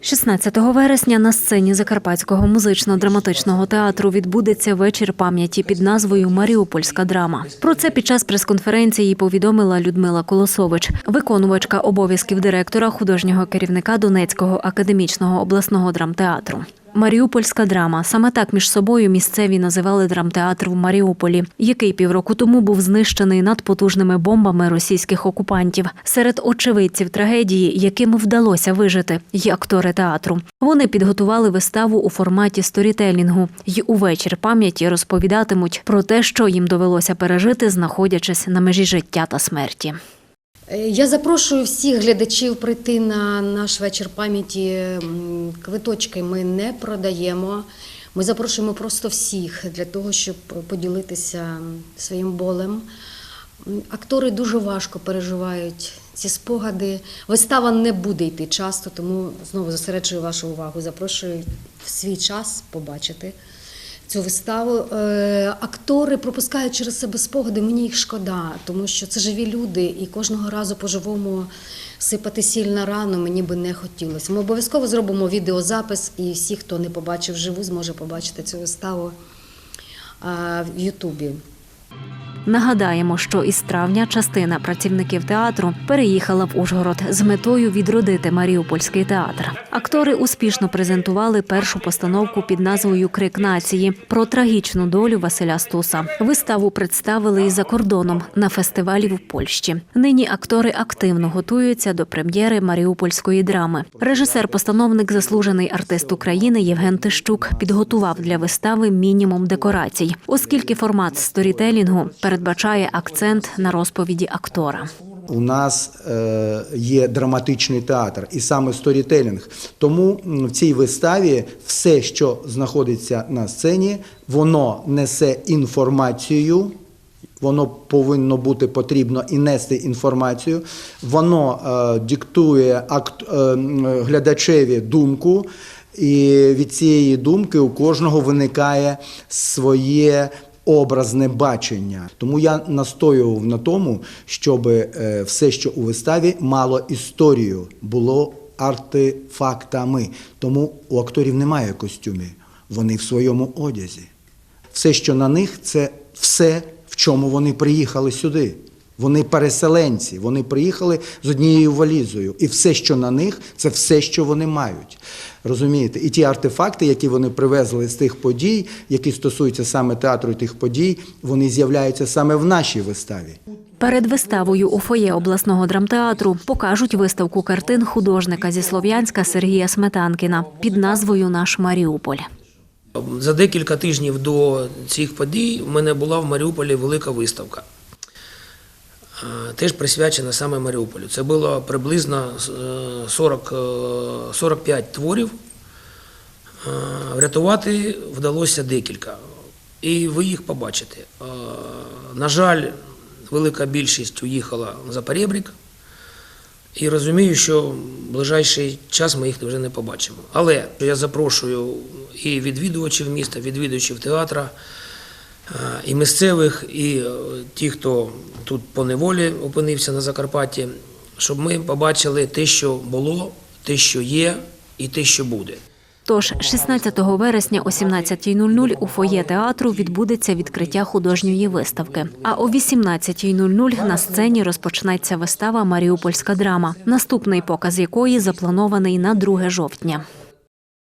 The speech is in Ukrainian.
16 вересня на сцені Закарпатського музично-драматичного театру відбудеться вечір пам'яті під назвою Маріупольська драма. Про це під час прес-конференції повідомила Людмила Колосович, виконувачка обов'язків директора художнього керівника Донецького академічного обласного драмтеатру. Маріупольська драма саме так між собою місцеві називали драмтеатр в Маріуполі, який півроку тому був знищений надпотужними бомбами російських окупантів. Серед очевидців трагедії, яким вдалося вижити, є актори театру. Вони підготували виставу у форматі сторітелінгу і у вечір пам'яті розповідатимуть про те, що їм довелося пережити, знаходячись на межі життя та смерті. Е, Я запрошую всіх глядачів прийти на наш вечір пам'яті. Квиточки ми не продаємо. Ми запрошуємо просто всіх для того, щоб поділитися своїм болем. Актори дуже важко переживають ці спогади. Вистава не буде йти часто, тому знову зосереджую вашу увагу. Запрошую в свій час побачити цю виставу. Е, актори пропускають через себе спогади. Мені їх шкода, тому що це живі люди, і кожного разу по-живому сипати сіль на рану мені би не хотілося. Ми обов'язково зробимо відеозапис, і всі, хто не побачив живу, зможе побачити цю виставу е, в Ютубі. Нагадаємо, що із травня частина працівників театру переїхала в Ужгород з метою відродити Маріупольський театр. Актори успішно презентували першу постановку під назвою Крик нації про трагічну долю Василя Стуса. Виставу представили і за кордоном на фестивалі в Польщі. Нині актори активно готуються до прем'єри Маріупольської драми. Режисер-постановник, заслужений артист України Євген Тищук підготував для вистави мінімум декорацій, оскільки формат сторітелінгу передбачає акцент на розповіді актора. У нас е, є драматичний театр і саме сторітелінг. Тому в цій виставі все, що знаходиться на сцені, воно несе інформацію. Воно повинно бути потрібно і нести інформацію. Воно е, диктує акт, е, глядачеві думку, і від цієї думки у кожного виникає своє образне бачення. Тому я настоював на тому, щоб е, все, що у виставі, мало історію, було артефактами. Тому у акторів немає костюмів, вони в своєму одязі. Все, що на них, це все, в чому вони приїхали сюди. Вони переселенці, вони приїхали з однією валізою. І все, що на них, це все, що вони мають. Розумієте? І ті артефакти, які вони привезли з тих подій, які стосуються саме театру і тих подій, вони з'являються саме в нашій виставі. Перед виставою у фоє обласного драмтеатру покажуть виставку картин художника зі Слов'янська Сергія Сметанкіна під назвою Наш Маріуполь. За декілька тижнів до цих подій в мене була в Маріуполі велика виставка. Е, Теж присвячена саме Маріуполю. Це було приблизно е, 40, е, 45 творів. Е, Врятувати вдалося декілька. І ви їх побачите. На жаль, велика більшість уїхала за перебрік. І розумію, що в ближайший час ми їх вже не побачимо. Але я запрошую і відвідувачів міста, відвідувачів театра, е, і місцевих, і е, ті, хто тут по неволі опинився на Закарпатті, щоб ми побачили те, що було, те, що є, і те, що буде. Тож 16 вересня о 17.00 у фоє театру відбудеться відкриття художньої виставки. А о 18.00 на сцені розпочнеться вистава Маріупольська драма, наступний показ якої запланований на 2 жовтня.